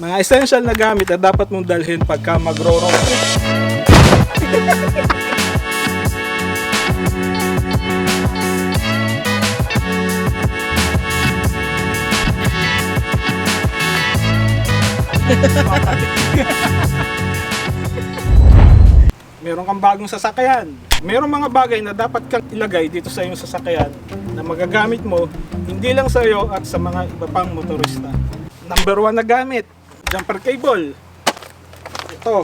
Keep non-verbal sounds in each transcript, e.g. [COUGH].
Mga essential na gamit na dapat mong dalhin pagka magro-road trip. Meron kang bagong sasakyan. Meron mga bagay na dapat kang ilagay dito sa iyong sasakyan na magagamit mo hindi lang sa iyo at sa mga iba pang motorista. Number one na gamit, jumper cable. Ito,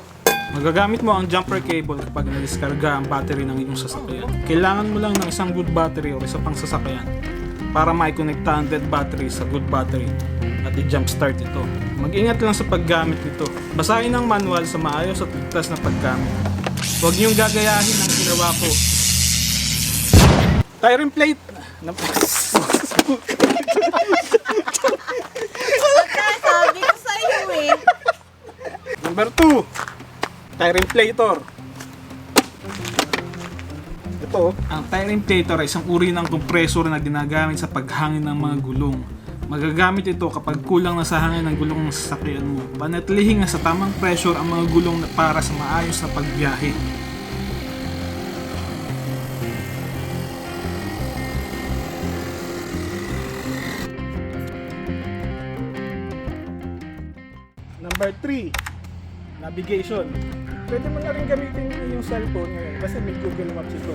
magagamit mo ang jumper cable kapag nadiskarga ang battery ng iyong sasakyan. Kailangan mo lang ng isang good battery o isa pang sasakyan para maikonekta ang dead battery sa good battery at i-jump start ito. Mag-ingat lang sa paggamit nito. Basahin ang manual sa maayos at ligtas na paggamit. Huwag niyong gagayahin ang ginawa ko. Tire plate. Sabi [LAUGHS] ko sa iyo eh. Number 2, tire inflator. Ito, ang tire inflator ay isang uri ng compressor na ginagamit sa paghangin ng mga gulong. Magagamit ito kapag kulang na sa hangin ng gulong ng sasakyan mo. Panatilihin nga sa tamang pressure ang mga gulong na para sa maayos na pagbiyahe. Number 3, navigation. Pwede mo na rin gamitin yung cellphone ngayon kasi may Google Maps ito.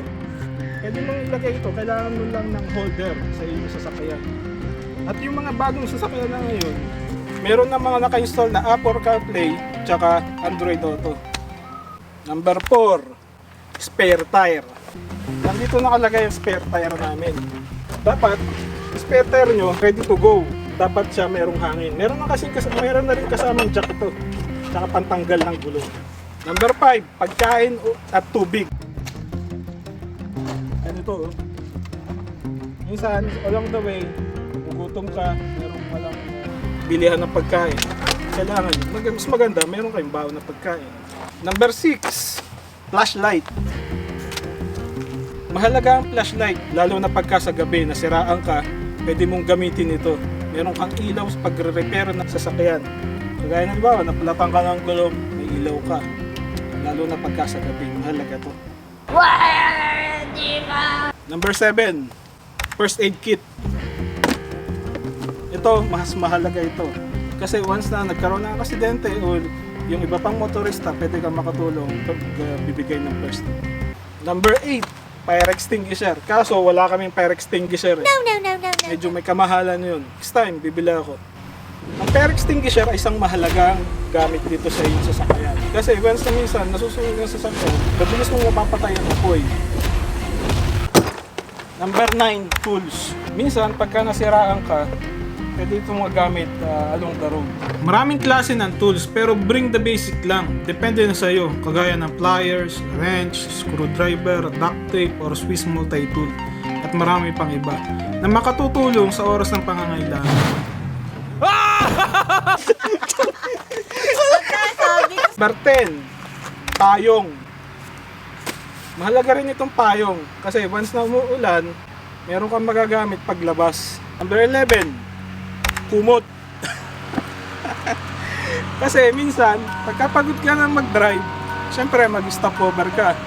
Pwede mong ilagay ito, kailangan mo lang ng holder sa iyong sasakyan. At yung mga bagong sasakyan na ngayon, meron na mga naka-install na Apple CarPlay tsaka Android Auto. Number 4, spare tire. Nandito nakalagay ang spare tire namin. Dapat, spare tire nyo, ready to go. Dapat siya merong hangin. Meron na kasi kas- meron na rin kasamang jack ito. Tsaka pantanggal ng gulong. Number 5, pagkain at tubig. Ganito oh. Minsan, along the way, gugutom ka, merong walang bilihan ng pagkain. Kailangan, mag- mas maganda, meron kayong baon na pagkain. Number 6, flashlight. Mahalaga ang flashlight, lalo na pagka sa gabi nasiraan ka, pwede mong gamitin ito. Meron kang ilaw sa pagre-repair ng sasakyan. Kagaya ng bawa, napalatan ka ng gulong, may ilaw ka. Lalo na pagka sa gabi, mahalaga to. Number 7, first aid kit. Ito, mas mahalaga ito. Kasi once na nagkaroon ng aksidente o yung iba pang motorista, pwede kang makatulong pag uh, bibigay ng first aid. Number 8, fire extinguisher. Kaso wala kaming fire extinguisher eh. No, no, no, no, no. Medyo may kamahalan yun. Next time, bibili ako. Ang fire extinguisher ay isang mahalagang gamit dito sa iyong sasakyan. Kasi once na minsan, nasusunod ng sasakyan, mabilis mong mapapatay ang apoy. Number 9, tools. Minsan, pagka nasiraan ka, pwede itong magamit uh, along the road. Maraming klase ng tools, pero bring the basic lang. Depende na sa iyo, kagaya ng pliers, wrench, screwdriver, duct tape, or Swiss multi-tool. At marami pang iba na makatutulong sa oras ng pangangailangan. Number 10, payong. Mahalaga rin itong payong kasi once na umuulan, meron kang magagamit paglabas. Number 11, kumot. [LAUGHS] kasi minsan, pagkapagod ka na mag-drive, syempre mag-stop over ka.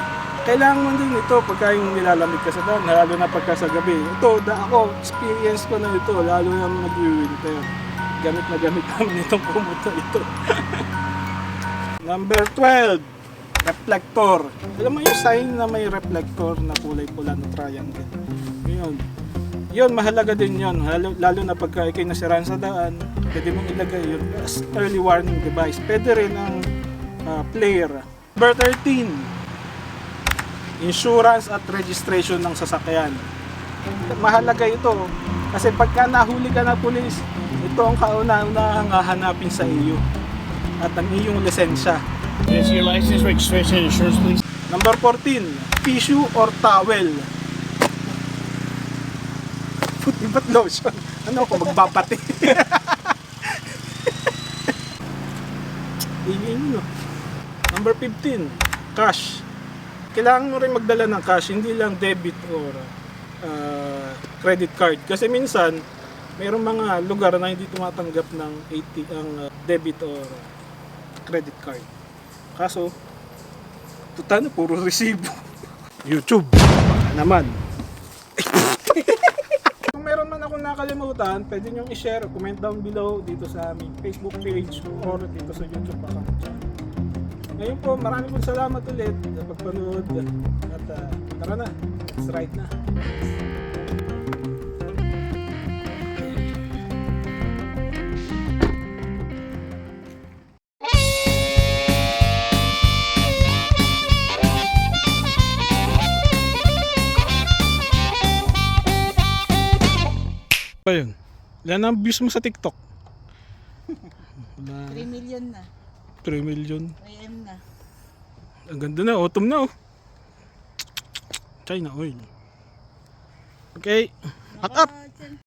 Kailangan mo din ito pagka yung nilalamig ka sa daan, lalo na pagka sa gabi. Ito, da ako, experience ko na ito, lalo na mag-winter. Gamit na gamit namin [LAUGHS] itong kumot na ito. Number 12, reflector. Alam mo yung sign na may reflector na kulay pula na triangle. Yun. Yun, mahalaga din yun. Lalo, lalo na pagka ikay nasiraan sa daan, pwede mong ilagay yun as early warning device. Pwede rin ang ah, player. Number 13, insurance at registration ng sasakyan. Mahalaga ito kasi pagka nahuli ka na pulis, ito ang kauna-unahang hahanapin sa iyo at ang iyong lisensya. Is your license, registration, insurance, please? Number 14, tissue or towel. Puti ba't lotion? Ano ako, magbabati? [LAUGHS] Ingin no. Number 15, cash. Kailangan mo rin magdala ng cash, hindi lang debit or uh, credit card. Kasi minsan, mayroong mga lugar na hindi tumatanggap ng AT, ang uh, debit or credit card. Kaso, tuta na, puro resibo. [LAUGHS] YouTube. Naman. [LAUGHS] Kung meron man akong nakalimutan, pwede nyo i-share, comment down below dito sa aming Facebook page or dito sa YouTube account. Ngayon po, maraming pong salamat ulit sa pagpanood at uh, tara na, let's ride na. Ayun. Ilan ang views mo sa TikTok? Wala. 3 million na. 3 million. 3M na. Ang ganda na, autumn na oh. China oil. Okay. Pack up!